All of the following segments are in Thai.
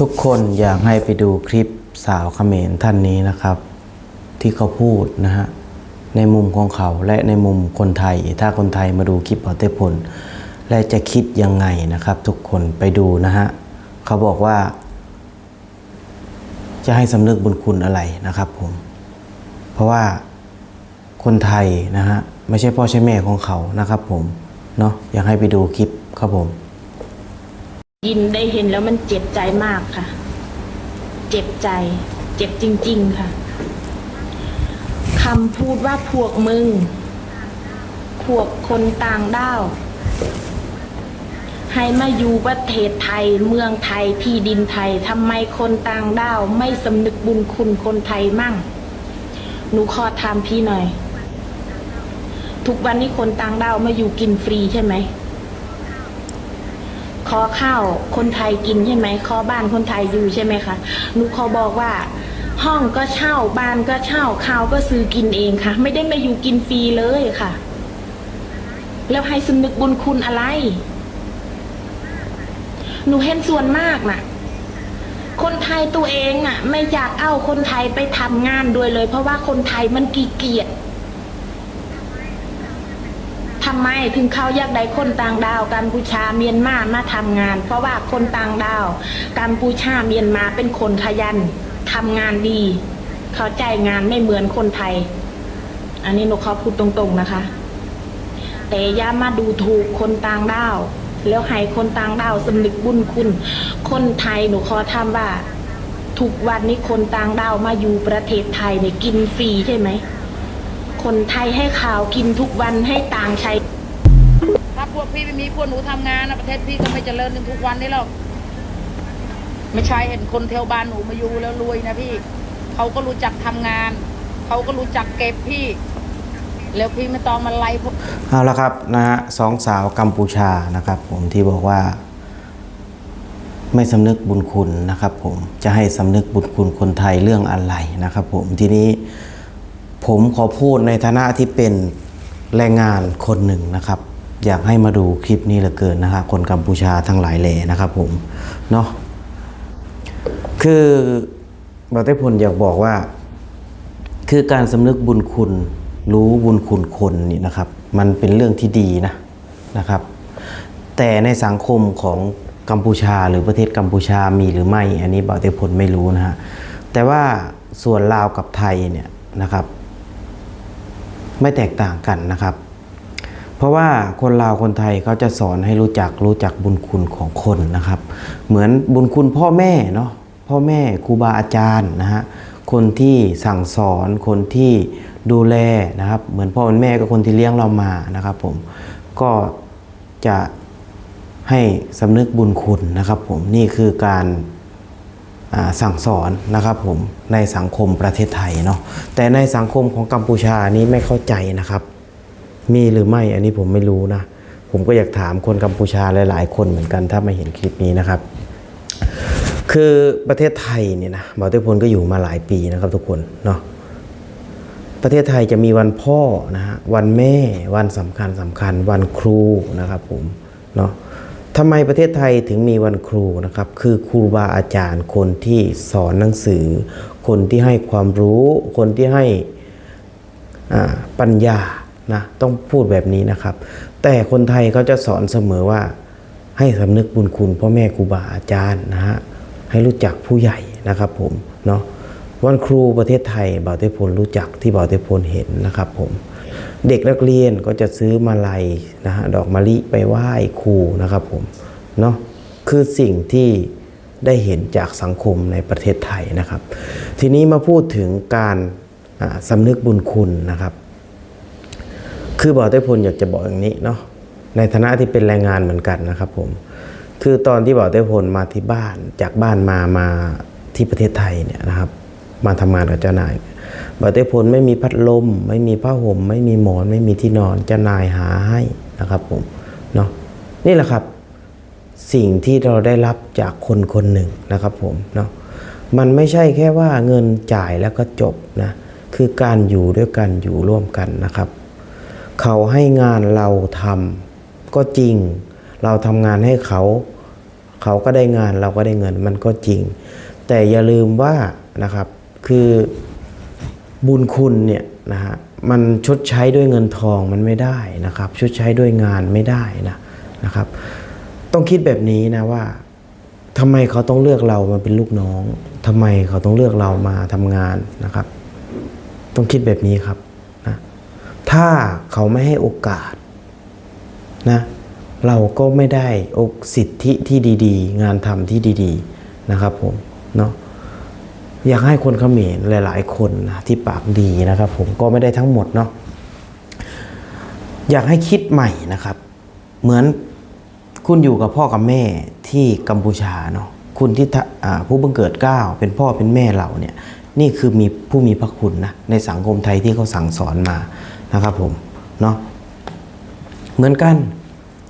ทุกคนอยากให้ไปดูคลิปสาวเขมรท่านนี้นะครับ ที่เขาพูดนะฮะในมุมของเขาและในมุมคนไทย ถ้าคนไทยมาดูคลิปเอาเต้พลและจะคิดยังไงนะครับ ทุกคนไปดูนะฮะเขาบอกว่า จะให้สำนึกบุญคุณอะไรนะครับผมเพราะว่าคนไทยนะฮะไม่ใช่พ่อใช่แม่ของเขานะครับผมเนาะอยากให้ไปดูคลิปครับผม ยินได้เห็นแล้วมันเจ็บใจมากค่ะ เจ็บใจ เจ็บจริง ๆ ค่ะคำพูดว่าพวกมึง พวกคนต่างด้าว ให้มาอยู่ประเทศไทย เมืองไทย ที่ดินไทยทำไมคนต่างด้าว ไม่สำนึกบุญคุณคนไทยมั่ง หนูขอถามพี่หน่อย ทุกวันนี้คนต่างด้าวมาอยู่กินฟรีใช่ไหม ขอข้าวคนไทยกินใช่ไหมขอบ้านคนไทยอยู่ใช่ไหมคะหนูขอบอกว่า ห้องก็เช่าบ้านก็เช่าข้าวก็ซื้อกินเองค่ะ ไม่ได้มาอยู่กินฟรีเลยค่ะ แล้วให้สำนึกบุญคุณอะไร หนูเห็นส่วนมากน่ะคนไทยตัวเองอะ ไม่อยากเอาคนไทยไปทำงานด้วยเลย เพราะว่าคนไทยมันกีเกียจำไมถึงเขาอยากได้คนต่างดาวกัมพูชาเมียนมามาทำงาน เพราะว่าคนต่างดาวกัมพูชาเมียนมาเป็นคนขยันทำงานดี เขาใจงานไม่เหมือนคนไทย อันนี้หนูเขาพูดตรงๆนะคะ แต่อย่ามาดูถูกคนต่างดาวแล้วให้คนต่างดาวสำนึกบุญคุณ คนไทยหนูขอทำว่าทุกวันนี้คนต่างดาวมาอยู่ประเทศไทยเนี่ยกินฟรีใช่ไหม คนไทยให้ข่าวกินทุกวันให้ต่างใช้ ถ้าพวกพี่ไม่มีพวกหนูทำงานนะประเทศพี่ก็ไม่เจริญถึงทุกวันนี้หรอก ไม่ใช่เห็นคนแถวบ้านหนูมาอยู่แล้วรวยนะพี่ เขาก็รู้จักทำงาน เขาก็รู้จักเก็บพี่ แล้วพี่ไม่ต้องมาไล่พวก เอาละครับนะฮะสองสาวกัมพูชานะครับ ผมที่บอกว่า ไม่สำนึกบุญคุณนะครับ ผมจะให้สำนึกบุญคุณคนไทยเรื่องอะไรนะครับ ผมทีนี้ ผมขอพูดในฐานะที่เป็นแรงงานคนหนึ่งนะครับ อยากให้มาดูคลิปนี้เหลือเกินนะครับคนกัมพูชาทั้งหลายแหล่นะครับผมเนาะคือบาเต้พลอยากบอกว่า คือการสำนึกบุญคุณรู้บุญคุณคนนี่นะครับ มันเป็นเรื่องที่ดีนะนะครับ แต่ในสังคมของกัมพูชาหรือประเทศกัมพูชามีหรือไม่ อันนี้บาเตพลไม่รู้นะฮะแต่ว่าส่วนลาวกับไทยเนี่ยนะครับ ไม่แตกต่างกันนะครับ เพราะว่าคนลาวคนไทยเขาจะสอนให้รู้จักรู้จักบุญคุณของคนนะครับ เหมือนบุญคุณพ่อแม่เนาะพ่อแม่ครูบาอาจารย์นะฮะคนที่สั่งสอนคนที่ดูแลนะครับ เหมือนพ่อแม่ก็คนที่เลี้ยงเรามานะครับ ผมก็จะให้สำนึกบุญคุณนะครับ ผมนี่คือการ สั่งสอนนะครับผมในสังคมประเทศไทยเนาะแต่ในสังคมของกัมพูชานี้ไม่เข้าใจนะครับ มีหรือไม่อันนี้ผมไม่รู้นะ ผมก็อยากถามคนกัมพูชาหลาย ๆ คนเหมือนกันถ้ามาเห็นคลิปนี้นะครับ คือประเทศไทยเนี่ยนะบอเตพลก็อยู่มาหลายปีนะครับทุกคนเนาะประเทศไทยจะมีวันพ่อนะฮะวันแม่วันสำคัญสำคัญวันครูนะครับผมเนาะ ทำไมประเทศไทยถึงมีวันครูนะครับ คือครูบาอาจารย์คนที่สอนหนังสือ คนที่ให้ความรู้ คนที่ให้ปัญญานะต้องพูดแบบนี้นะครับ แต่คนไทยเขาจะสอนเสมอว่า ให้สำนึกบุญคุณพ่อแม่ครูบาอาจารย์นะฮะให้รู้จักผู้ใหญ่นะครับผมเนาะวันครูประเทศไทยบ่าวเทพลรู้จักที่บ่าวเทพลเห็นนะครับผม เด็กนักเรียนก็จะซื้อมาลัยนะฮะดอกมะลิไปไหว้ครูนะครับผมเนาะคือสิ่งที่ได้เห็นจากสังคมในประเทศไทยนะครับ ทีนี้มาพูดถึงการสำนึกบุญคุณนะครับ คือบอกเต้พลอยากจะบอกอย่างนี้เนาะในฐานะที่เป็นแรงงานเหมือนกันนะครับผมคือตอนที่บอกเต้พลมาที่บ้านจากบ้านมามาที่ประเทศไทยเนี่ยนะครับ มาทำงานกับเจ้านาย บอกเต้พลไม่มีพัดลม ไม่มีผ้าห่ม ไม่มีหมอน ไม่มีที่นอนจ้านายหาให้นะครับผมเนาะนี่แหละครับ สิ่งที่เราได้รับจากคนคนหนึ่งนะครับผมเนาะมันไม่ใช่แค่ว่าเงินจ่ายแล้วก็จบนะคือการอยู่ด้วยกันอยู่ร่วมกันนะครับ เขาให้งานเราทำก็จริง เราทำงานให้เขา เขาก็ได้งานเราก็ได้เงินมันก็จริง แต่อย่าลืมว่านะครับคือ บุญคุณเนี่ยนะฮะมันชดใช้ด้วยเงินทองมันไม่ได้นะครับชดใช้ด้วยงานไม่ได้นะนะครับ ต้องคิดแบบนี้นะว่าทำไมเขาต้องเลือกเรามาเป็นลูกน้องทำไมเขาต้องเลือกเรามาทำงานนะครับ ต้องคิดแบบนี้ครับนะถ้าเขาไม่ให้โอกาสนะเราก็ไม่ได้อกสิทธิที่ดี ๆ งานทำที่ดี ๆ นะครับผมเนาะ อยากให้คนเขมรหลาย ๆ คนนะที่ปากดีนะครับผมก็ไม่ได้ทั้งหมดเนาะอยากให้คิดใหม่นะครับ เหมือนคุณอยู่กับพ่อกับแม่ที่กัมพูชาเนาะคุณที่ผู้บังเกิดเก้าเป็นพ่อเป็นแม่เราเนี่ยนี่คือมีผู้มีพระคุณนะในสังคมไทยที่เขาสั่งสอนมานะครับผมเนาะเหมือนกัน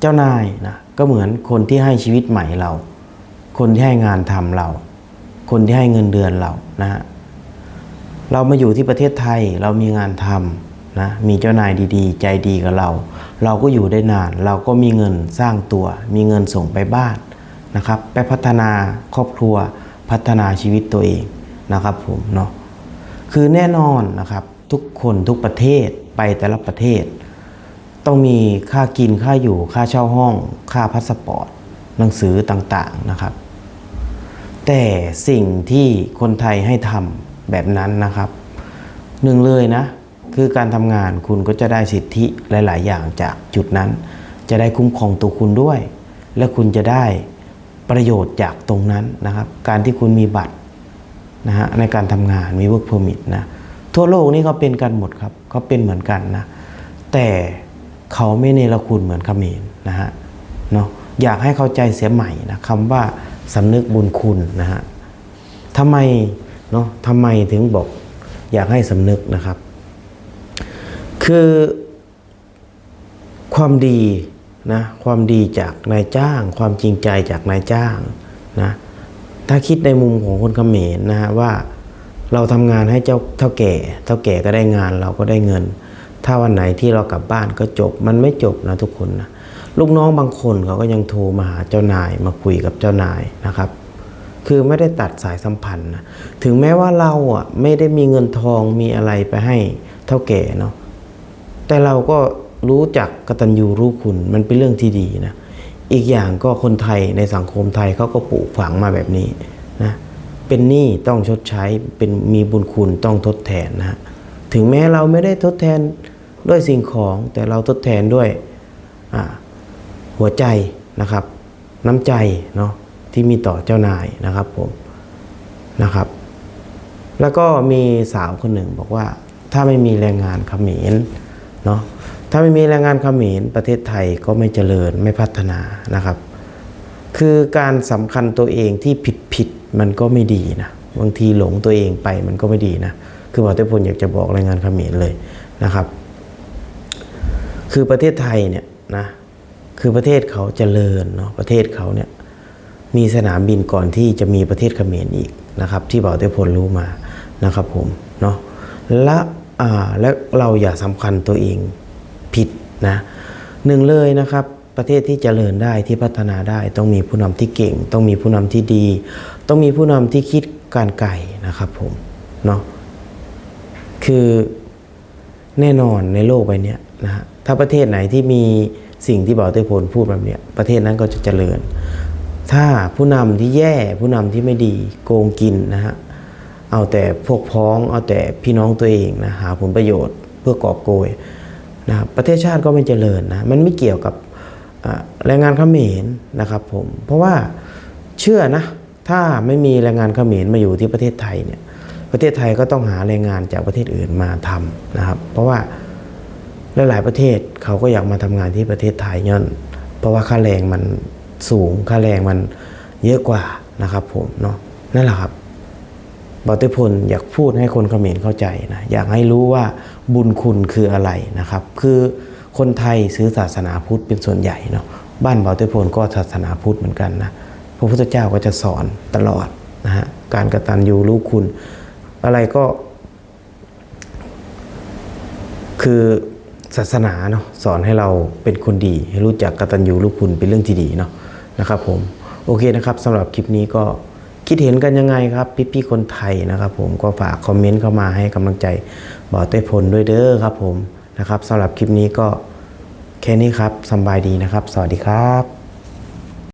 เจ้านายนะก็เหมือนคนที่ให้ชีวิตใหม่เรา คนที่ให้งานทำเรา คนที่ให้เงินเดือนเรานะฮะเรามาอยู่ที่ประเทศไทยเรามีงานทำนะมีเจ้านายดีๆ ใจดีกับเรา เราก็อยู่ได้นาน เราก็มีเงินสร้างตัว มีเงินส่งไปบ้านนะครับไปพัฒนาครอบครัวพัฒนาชีวิตตัวเองนะครับผมเนาะคือแน่นอนนะครับทุกคนทุกประเทศไปแต่ละประเทศ ต้องมีค่ากินค่าอยู่ค่าเช่าห้อง ค่าพาสปอร์ต หนังสือต่างๆนะครับ แต่สิ่งที่คนไทยให้ทำแบบนั้นนะครับหนึ่งเลยนะ คือการทำงานคุณก็จะได้สิทธิหลาย ๆ อย่างจากจุดนั้น จะได้คุ้มครองตัวคุณด้วย และคุณจะได้ประโยชน์จากตรงนั้นนะครับ การที่คุณมีบัตรนะฮะในการทำงานมี work permit นะทั่วโลกนี่เขาเป็นกันหมดครับเขาเป็นเหมือนกันนะ แต่เขาไม่เนรคุณเหมือนเขมรนะฮะเนาะอยากให้เข้าใจเสียใหม่นะคำว่า สำนึกบุญคุณนะฮะทำไมเนาะทำไมถึงบอกอยากให้สำนึกนะครับ คือความดีนะความดีจากนายจ้าง ความจริงใจจากนายจ้างนะถ้าคิดในมุมของคนเขมรนะฮะว่าเราทำงานให้เจ้าเท่าแก่เท่าแก่ก็ได้งานเราก็ได้เงิน ถ้าวันไหนที่เรากลับบ้านก็จบมันไม่จบนะทุกคนนะ ลูกน้องบางคนเขาก็ยังโทรมาหาเจ้านายมาคุยกับเจ้านายนะครับ คือไม่ได้ตัดสายสัมพันธ์นะถึงแม้ว่าเราอะไม่ได้มีเงินทองมีอะไรไปให้เท่าแก่เนาะแต่เราก็รู้จักกตัญญูรู้คุณมันเป็นเรื่องที่ดีนะอีกอย่างก็คนไทยในสังคมไทยเขาก็ปลูกฝังมาแบบนี้นะเป็นหนี้ต้องชดใช้เป็นมีบุญคุณต้องทดแทนนะฮะถึงแม้เราไม่ได้ทดแทนด้วยสิ่งของแต่เราทดแทนด้วยอ่า หัวใจนะครับ น้ำใจเนาะที่มีต่อเจ้านายนะครับผมนะครับ แล้วก็มีสาวคนหนึ่งบอกว่าถ้าไม่มีแรงงานเขมรเนาะถ้าไม่มีแรงงานเขมรประเทศไทยก็ไม่เจริญไม่พัฒนานะครับ คือการสำคัญตัวเองที่ผิดผิดมันก็ไม่ดีนะบางทีหลงตัวเองไปมันก็ไม่ดีนะคือหมอเทพลอยากจะบอกแรงงานเขมรเลยนะครับ คือประเทศไทยเนี่ยนะ คือประเทศเขาเจริญเนาะประเทศเขาเนี่ยมีสนามบินก่อนที่จะมีประเทศเขมรอีกนะครับที่เบาเทพลรู้มานะครับผมเนาะและอ่าและเราอย่าสำคัญตัวเองผิดนะหนึ่งเลยนะครับประเทศที่เจริญได้ที่พัฒนาได้ ต้องมีผู้นำที่เก่ง ต้องมีผู้นำที่ดี ต้องมีผู้นำที่คิดการไกลนะครับผมเนาะคือแน่นอนในโลกใบนี้นะฮะถ้าประเทศไหนที่มี สิ่งที่บ่าวเทพลพูดแบบเนี้ยประเทศนั้นก็จะเจริญ ถ้าผู้นำที่แย่ผู้นำที่ไม่ดีโกงกินนะฮะเอาแต่พวกพ้อง เอาแต่พี่น้องตัวเองนะหาผลประโยชน์เพื่อกอบโกยนะครับประเทศชาติก็ไม่เจริญนะมันไม่เกี่ยวกับแรงงานเขมรนะครับผมเพราะว่าเชื่อนะถ้าไม่มีแรงงานเขมรมาอยู่ที่ประเทศไทยเนี่ยประเทศไทยก็ต้องหาแรงงานจากประเทศอื่นมาทำนะครับ เพราะว่า และหลายประเทศเขาก็อยากมาทำงานที่ประเทศไทยย้อนเพราะว่าค่าแรงมันสูงค่าแรงมันเยอะกว่านะครับผมเนาะนั่นแหละครับบอติพลอยากพูดให้คนเขมรเข้าใจนะอยากให้รู้ว่าบุญคุณคืออะไรนะครับ คือคนไทยซื้อศาสนาพุทธเป็นส่วนใหญ่เนาะบ้านบอติพลก็ศาสนาพุทธเหมือนกันนะพระพุทธเจ้าก็จะสอนตลอดนะฮะการกระตัญญูรู้คุณ อะไรก็ คือ ศาสนาเนาะสอนให้เราเป็นคนดี ให้รู้จักกตัญญูรู้คุณเป็นเรื่องที่ดีเนาะนะครับผมโอเคนะครับสำหรับคลิปนี้ก็คิดเห็นกันยังไงครับ พี่ๆคนไทยนะครับผมก็ฝากคอมเมนต์เข้ามาให้กำลังใจบอเต้พลด้วยเด้อครับผมนะครับสำหรับคลิปนี้ก็แค่นี้ครับสบายดีนะครับ สวัสดีครับ